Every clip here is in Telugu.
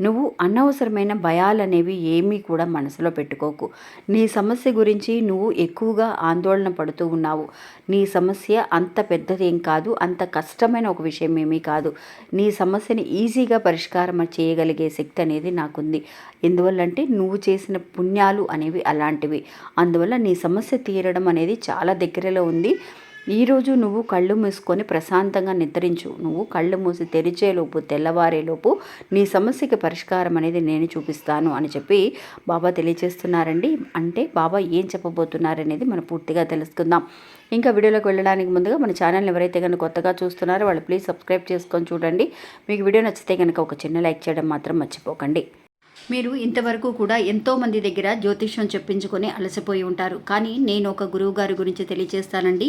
నువ్వు అనవసరమైన భయాలనేవి ఏమీ కూడా మనసులో పెట్టుకోకు. నీ సమస్య గురించి నువ్వు ఎక్కువగా ఆందోళన పడుతూ ఉన్నావు. నీ సమస్య అంత పెద్దదేం కాదు అంత కష్టమైన ఒక విషయం ఏమీ కాదు. నీ సమస్యని ఈజీగా పరిష్కారం చేయగలిగే శక్తి అనేది నాకుంది. ఎందువల్లంటే నువ్వు చేసిన పుణ్యాలు అనేవి అలాంటివి. అందువల్ల నీ సమస్య తీరడం అనేది చాలా దగ్గరలో ఉంది. ఈరోజు నువ్వు కళ్ళు మూసుకొని ప్రశాంతంగా నిద్రించు. నువ్వు కళ్ళు మూసి తెరిచేలోపు తెల్లవారేలోపు నీ సమస్యకి పరిష్కారం అనేది నేను చూపిస్తాను అని చెప్పి బాబా తెలియచేస్తున్నారండి. అంటే బాబా ఏం చెప్పబోతున్నారనేది మనం పూర్తిగా తెలుసుకుందాం. ఇంకా వీడియోలోకి వెళ్ళడానికి ముందుగా మన ఛానల్ని ఎవరైతే కనుక కొత్తగా చూస్తున్నారో వాళ్ళు ప్లీజ్ సబ్స్క్రైబ్ చేసుకొని చూడండి. మీకు వీడియో నచ్చితే కనుక ఒక చిన్న లైక్ చేయడం మాత్రం మర్చిపోకండి. మీరు ఇంతవరకు కూడా ఎంతోమంది దగ్గర జ్యోతిష్యం చెప్పించుకొని అలసిపోయి ఉంటారు. కానీ నేను ఒక గురువు గారి గురించి తెలియజేస్తానండి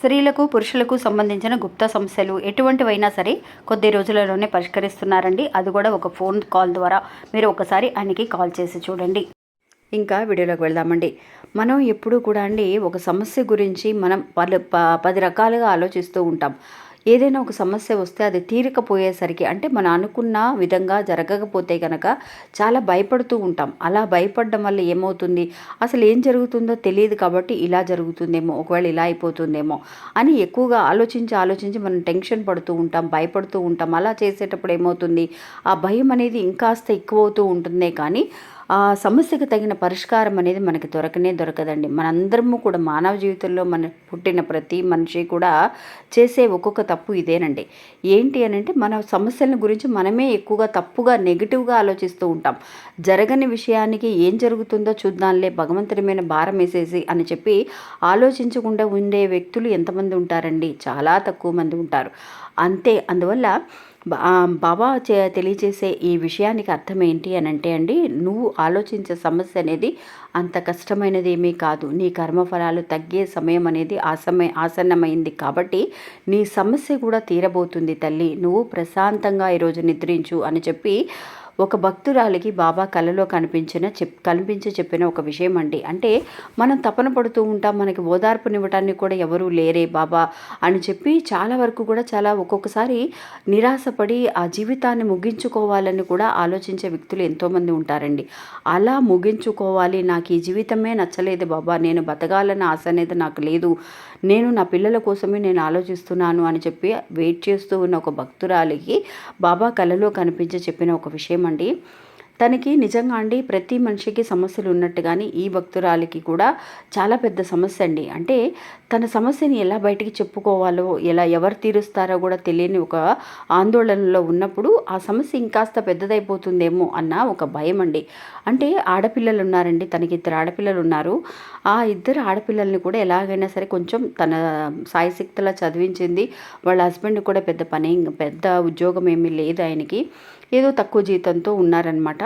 స్త్రీలకు పురుషులకు సంబంధించిన గుప్త సమస్యలు ఎటువంటివైనా సరే కొద్ది రోజులలోనే పరిష్కరిస్తున్నారండి. అది కూడా ఒక ఫోన్ కాల్ ద్వారా. మీరు ఒకసారి ఆయనకి కాల్ చేసి చూడండి. ఇంకా వీడియోలోకి వెళ్దామండి. మనం ఎప్పుడూ కూడా అండి ఒక సమస్య గురించి మనం పలు ప పది రకాలుగా ఆలోచిస్తూ ఉంటాం. ఏదైనా ఒక సమస్య వస్తే అది తీరకపోయేసరికి అంటే మనం అనుకున్న విధంగా జరగకపోతే కనుక చాలా భయపడుతూ ఉంటాం. అలా భయపడడం వల్ల ఏమవుతుంది? అసలు ఏం జరుగుతుందో తెలియదు కాబట్టి ఇలా జరుగుతుందేమో ఒకవేళ ఇలా అయిపోతుందేమో అని ఎక్కువగా ఆలోచించి ఆలోచించి మనం టెన్షన్ పడుతూ ఉంటాం భయపడుతూ ఉంటాం. అలా చేసేటప్పుడు ఏమవుతుంది? ఆ భయం అనేది ఇంకాస్త ఎక్కువ అవుతూ ఉంటుందే కానీ ఆ సమస్యకు తగిన పరిష్కారం అనేది మనకి దొరకనే దొరకదండి. మనందరము కూడా మానవ జీవితంలో మన పుట్టిన ప్రతి మనిషి కూడా చేసే ఒక్కొక్క తప్పు ఇదేనండి. ఏంటి అని అంటే మన సమస్యల గురించి మనమే ఎక్కువగా తప్పుగా నెగిటివ్గా ఆలోచిస్తూ ఉంటాం. జరగని విషయానికి ఏం జరుగుతుందో చూద్దాంలే భగవంతుడిమైన భారం వేసేసి అని చెప్పి ఆలోచించకుండా ఉండే వ్యక్తులు ఎంతమంది ఉంటారండి? చాలా తక్కువ మంది ఉంటారు. అంతే అందువల్ల బాబా చే తెలియజేసే ఈ విషయానికి అర్థం ఏంటి అని అంటే అండి నువ్వు ఆలోచించే సమస్య అనేది అంత కష్టమైనది ఏమీ కాదు. నీ కర్మఫలాలు తగ్గే సమయం అనేది ఆసమ ఆసన్నమైంది కాబట్టి నీ సమస్య కూడా తీరబోతుంది తల్లి. నువ్వు ప్రశాంతంగా ఈరోజు నిద్రించు అని చెప్పి ఒక భక్తురాలికి బాబా కలలో కనిపించిన చెప్ కనిపించి చెప్పిన ఒక విషయం అండి. అంటే మనం తపన పడుతూ ఉంటాం మనకి ఓదార్పునివ్వటానికి కూడా ఎవరూ లేరే బాబా అని చెప్పి చాలా వరకు కూడా చాలా ఒక్కొక్కసారి నిరాశపడి ఆ జీవితాన్ని ముగించుకోవాలని కూడా ఆలోచించే వ్యక్తులు ఎంతోమంది ఉంటారండి. అలా ముగించుకోవాలి నాకు ఈ జీవితమే నచ్చలేదు బాబా నేను బతకాలన్న ఆశ అనేది నాకు లేదు నేను నా పిల్లల కోసమే నేను ఆలోచిస్తున్నాను అని చెప్పి వెయిట్ చేస్తూ ఉన్న ఒక భక్తురాలికి బాబా కలలో కనిపించి చెప్పిన ఒక విషయం అండి. తనకి నిజంగా అండి ప్రతి మనిషికి సమస్యలు ఉన్నట్టు కానీ ఈ భక్తురాలికి కూడా చాలా పెద్ద సమస్య అండి. అంటే తన సమస్యని ఎలా బయటికి చెప్పుకోవాలో ఎలా ఎవరు తీరుస్తారో కూడా తెలియని ఒక ఆందోళనలో ఉన్నప్పుడు ఆ సమస్య ఇంకాస్త పెద్దదైపోతుందేమో అన్న ఒక భయం అండి. అంటే ఆడపిల్లలు ఉన్నారండి తనకి ఇద్దరు ఆడపిల్లలు ఉన్నారు. ఆ ఇద్దరు ఆడపిల్లల్ని కూడా ఎలాగైనా సరే కొంచెం తన సాయశక్తిలా చదివించింది. వాళ్ళ హస్బెండ్ కూడా పెద్ద పని పెద్ద ఉద్యోగం ఏమీ లేదు ఆయనకి. ఏదో తక్కువ జీతంతో ఉన్నారనమాట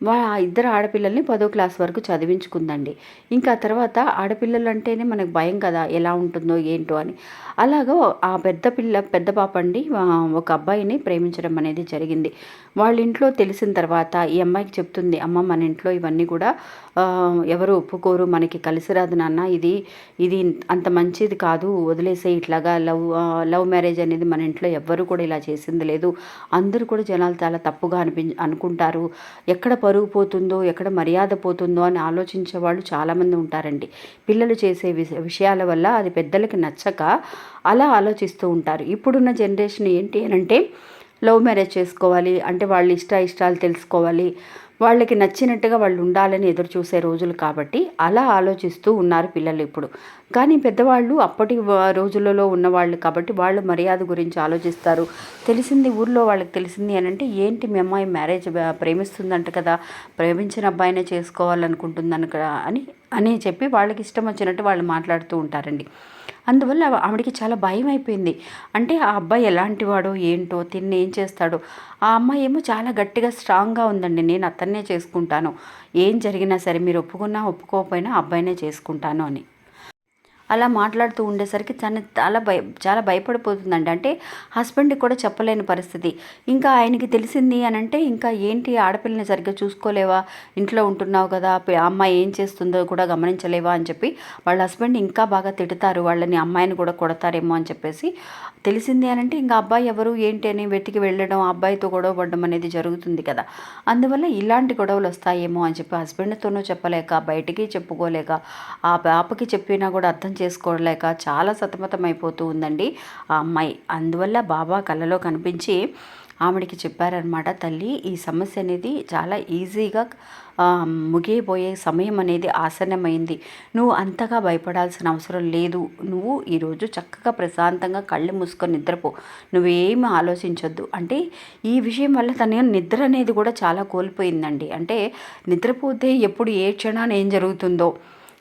వా ఇద్దరు ఆడపిల్లల్ని పదో క్లాస్ వరకు చదివించుకుందండి. ఇంకా తర్వాత ఆడపిల్లలు అంటేనే మనకు భయం కదా ఎలా ఉంటుందో ఏంటో అని. అలాగా ఆ పెద్ద పిల్ల పెద్ద పాప అండి ఒక అబ్బాయిని ప్రేమించడం అనేది జరిగింది. వాళ్ళ ఇంట్లో తెలిసిన తర్వాత ఈ అమ్మాయికి చెప్తుంది అమ్మ మన ఇంట్లో ఇవన్నీ కూడా ఎవరు ఒప్పుకోరు మనకి కలిసి రాదు నాన్న ఇది ఇది అంత మంచిది కాదు వదిలేసే ఇట్లాగా లవ్ లవ్ మ్యారేజ్ అనేది మన ఇంట్లో ఎవ్వరు కూడా ఇలా చేసింది లేదు. అందరూ కూడా జనాలు చాలా తప్పుగా అనిపి అనుకుంటారు. ఎక్కడ పరుగు పోతుందో ఎక్కడ మర్యాద పోతుందో అని ఆలోచించే వాళ్ళు చాలామంది ఉంటారండి. పిల్లలు చేసే విషయాల వల్ల అది పెద్దలకి నచ్చక అలా ఆలోచిస్తూ ఉంటారు. ఇప్పుడున్న జనరేషన్ ఏంటి అని అంటే లవ్ మ్యారేజ్ చేసుకోవాలి అంటే వాళ్ళ ఇష్ట ఇష్టాలు తెలుసుకోవాలి వాళ్ళకి నచ్చినట్టుగా వాళ్ళు ఉండాలని ఎదురు చూసే రోజులు కాబట్టి అలా ఆలోచిస్తూ ఉన్నారు పిల్లలు ఇప్పుడు. కానీ పెద్దవాళ్ళు అప్పటి రోజులలో ఉన్నవాళ్ళు కాబట్టి వాళ్ళు మర్యాద గురించి ఆలోచిస్తారు. తెలిసింది ఊర్లో వాళ్ళకి తెలిసింది అని అంటే ఏంటి మీ అమ్మాయి మ్యారేజ్ ప్రేమిస్తుందంట కదా ప్రేమించిన అబ్బాయినే చేసుకోవాలనుకుంటుందని అని అని చెప్పి వాళ్ళకి ఇష్టం వచ్చినట్టు వాళ్ళు మాట్లాడుతూ ఉంటారండి. అందువల్ల ఆవిడకి చాలా భయం అయిపోయింది అంటే ఆ అబ్బాయి ఎలాంటి వాడో ఏంటో తిన్ని ఏం చేస్తాడో. ఆ అమ్మాయి ఏమో చాలా గట్టిగా స్ట్రాంగ్గా ఉందండి. నేను అతన్నే చేసుకుంటాను. ఏం జరిగినా సరే మీరు ఒప్పుకున్నా ఒప్పుకోకపోయినా అబ్బాయినే చేసుకుంటాను అని. అలా మాట్లాడుతూ ఉండేసరికి తను చాలా భయ చాలా భయపడిపోతుందండి. అంటే హస్బెండ్కి కూడా చెప్పలేని పరిస్థితి. ఇంకా ఆయనకి తెలిసింది అని అంటే ఇంకా ఏంటి ఆడపిల్లని సరిగ్గా చూసుకోలేవా? ఇంట్లో ఉంటున్నావు కదా అమ్మాయి ఏం చేస్తుందో కూడా గమనించలేవా అని చెప్పి వాళ్ళ హస్బెండ్ ఇంకా బాగా తిడతారు. వాళ్ళని అమ్మాయిని కూడా కొడతారేమో అని చెప్పేసి తెలిసింది అని అంటే ఇంకా అబ్బాయి ఎవరు ఏంటి అని వెతికి వెళ్ళడం ఆ అబ్బాయితో గొడవ పడడం అనేది జరుగుతుంది కదా. అందువల్ల ఇలాంటి గొడవలు వస్తాయేమో అని చెప్పి హస్బెండ్తోనూ చెప్పలేక బయటికి చెప్పుకోలేక ఆ పాపకి చెప్పినా కూడా అర్థం చేసుకోలేక చాలా సతమతం అయిపోతూ ఉందండి ఆ అమ్మాయి. అందువల్ల బాబా కళ్ళలో కనిపించి ఆవిడికి చెప్పారనమాట తల్లి ఈ సమస్య అనేది చాలా ఈజీగా ముగియబోయే సమయం అనేది ఆసన్నమైంది. నువ్వు అంతగా భయపడాల్సిన అవసరం లేదు. నువ్వు ఈరోజు చక్కగా ప్రశాంతంగా కళ్ళు మూసుకొని నిద్రపో. నువ్వేమి ఆలోచించొద్దు. అంటే ఈ విషయం వల్ల తన నిద్ర అనేది కూడా చాలా కోల్పోయిందండి. అంటే నిద్రపోతే ఎప్పుడు ఏ క్షణాన్ని ఏం జరుగుతుందో.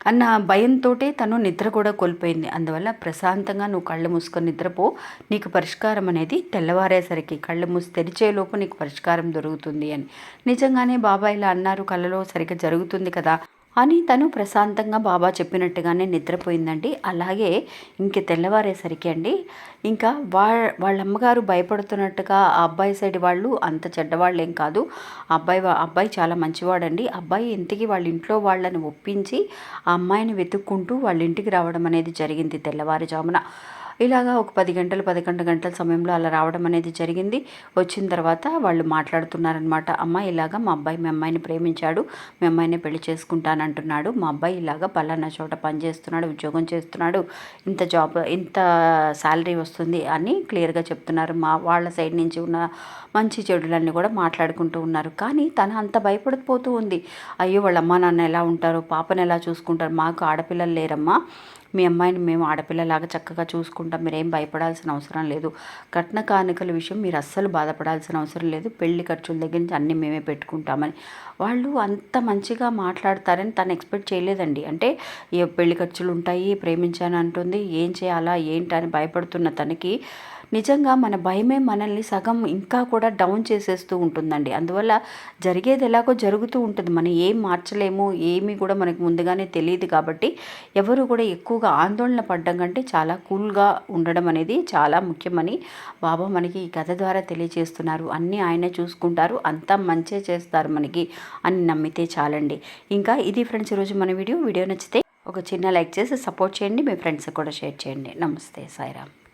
అన్న భయంతో తను నిద్ర కూడా కోల్పోయింది. అందువల్ల ప్రశాంతంగా నువ్వు కళ్ళు మూసుకొని నిద్రపో. నీకు పరిష్కారం అనేది తెల్లవారేసరికి. కళ్ళు మూసి తెరిచేలోపు నీకు పరిష్కారం దొరుకుతుంది అని. నిజంగానే బాబా ఇలా అన్నారు. కళ్ళలో సరిగ్గా జరుగుతుంది కదా. అని తను ప్రశాంతంగా బాబా చెప్పినట్టుగానే నిద్రపోయిందండి. అలాగే ఇంక తెల్లవారేసరికి అండి ఇంకా వా వాళ్ళ అమ్మగారు భయపడుతున్నట్టుగా ఆ అబ్బాయి సైడ్ వాళ్ళు అంత చెడ్డవాళ్ళు ఏం కాదు. ఆ అబ్బాయి వా- అబ్బాయి చాలా మంచివాడండి. అబ్బాయి ఇంతకీ వాళ్ళ ఇంట్లో వాళ్ళని ఒప్పించి ఆ అమ్మాయిని వెతుక్కుంటూ వాళ్ళ ఇంటికి రావడం అనేది జరిగింది తెల్లవారుజామున. ఇలాగా ఒక పది గంటలు పదకొండు గంటల సమయంలో అలా రావడం అనేది జరిగింది. వచ్చిన తర్వాత వాళ్ళు మాట్లాడుతున్నారనమాట అమ్మ ఇలాగా మా అబ్బాయి మీ అమ్మాయిని ప్రేమించాడు మీ అమ్మాయిని పెళ్ళి చేసుకుంటానంటున్నాడు. మా అబ్బాయి ఇలాగా పలానా చోట పని చేస్తున్నాడు ఉద్యోగం చేస్తున్నాడు ఇంత జాబ్ ఇంత శాలరీ వస్తుంది అని క్లియర్గా చెప్తున్నారు. మా వాళ్ళ సైడ్ నుంచి ఉన్న మంచి చెడులన్నీ కూడా మాట్లాడుకుంటూ ఉన్నారు. కానీ తను అంత భయపడిపోతూ ఉంది. అయ్యో వాళ్ళ అమ్మ నాన్న ఎలా ఉంటారు పాపను ఎలా చూసుకుంటారు మాకు ఆడపిల్లలు లేరమ్మా. మీ అమ్మాయిని మేము ఆడపిల్లలాగా చక్కగా చూసుకుంటాం. మీరేం భయపడాల్సిన అవసరం లేదు. కట్న కానుకల విషయం మీరు అస్సలు బాధపడాల్సిన అవసరం లేదు. పెళ్ళి ఖర్చుల దగ్గర నుంచి అన్నీ మేమే పెట్టుకుంటామని. వాళ్ళు అంత మంచిగా మాట్లాడతారని తను ఎక్స్పెక్ట్ చేయలేదండి. అంటే ఏ పెళ్ళి ఖర్చులు ఉంటాయి ప్రేమించాను అంటుంది. ఏం చేయాలా? ఏంటని భయపడుతున్న తనకి నిజంగా మన భయమే మనల్ని సగం ఇంకా కూడా డౌన్ చేసేస్తూ ఉంటుందండి. అందువల్ల జరిగేది ఎలాగో జరుగుతూ ఉంటుంది. మనం ఏం మార్చలేము ఏమీ కూడా మనకు ముందుగానే తెలియదు కాబట్టి ఎవరు కూడా ఎక్కువగా ఆందోళన పడ్డం కంటే చాలా కూల్గా ఉండడం అనేది చాలా ముఖ్యమని బాబా మనకి ఈ కథ ద్వారా తెలియజేస్తున్నారు. అన్నీ ఆయనే చూసుకుంటారు. అంతా మంచే చేస్తారు మనకి అని నమ్మితే చాలండి. ఇంకా ఇది ఫ్రెండ్స్ ఈరోజు మన వీడియో. వీడియో నచ్చితే ఒక చిన్న లైక్ చేసి సపోర్ట్ చేయండి. మీ ఫ్రెండ్స్కి కూడా షేర్ చేయండి. నమస్తే. సాయిరామ్.